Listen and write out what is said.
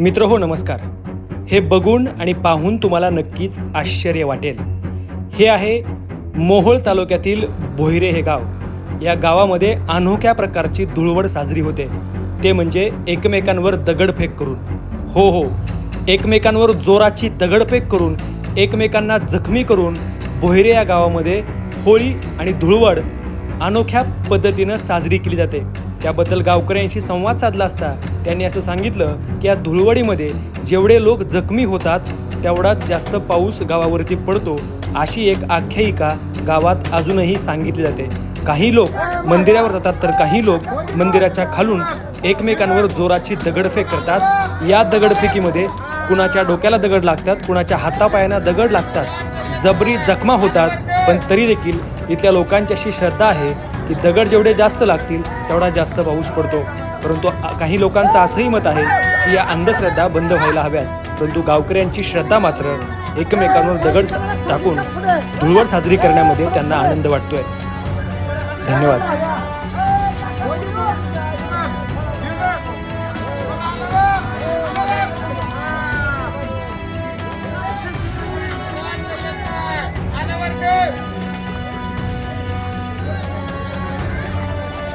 मित्र हो नमस्कार. हे बघून आणि पाहून तुम्हाला नक्कीच आश्चर्य वाटेल. हे आहे मोहोळ तालुक्यातील भोईरे हे गाव. या गावामध्ये अनोख्या प्रकारची धुळवड साजरी होते. ते म्हणजे एकमेकांवर दगडफेक करून. हो हो. एकमेकांवर जोराची दगडफेक करून एकमेकांना जखमी करून बोहिरे या गावामध्ये होळी आणि धुळवड अनोख्या पद्धतीनं साजरी केली जाते. त्याबद्दल गावकऱ्यांशी संवाद साधला असता त्यांनी असं सांगितलं की या धुळवडीमध्ये जेवढे लोक जखमी होतात तेवढाच जास्त पाऊस गावावरती पडतो अशी एक आख्यायिका गावात अजूनही सांगितली जाते. काही लोक मंदिरावर जातात तर काही लोक मंदिराच्या खालून एकमेकांवर जोराची दगडफेक करतात. या दगडफेकीमध्ये कुणाच्या डोक्याला दगड लागतात कुणाच्या हातापायांना दगड लागतात. जबरी जखमा होतात पण तरी देखील इथल्या लोकांची अशी श्रद्धा आहे. की दगड जेवढे जास्त लागतील तेवढा जास्त पाऊस पडतो. परंतु काही लोकांचं असंही मत आहे की या अंधश्रद्धा बंद व्हायला हव्यात. परंतु गावकऱ्यांची श्रद्धा मात्र एकमेकांवर दगड टाकून धुळवड साजरी करण्यामध्ये त्यांना आनंद वाटतोय. धन्यवाद.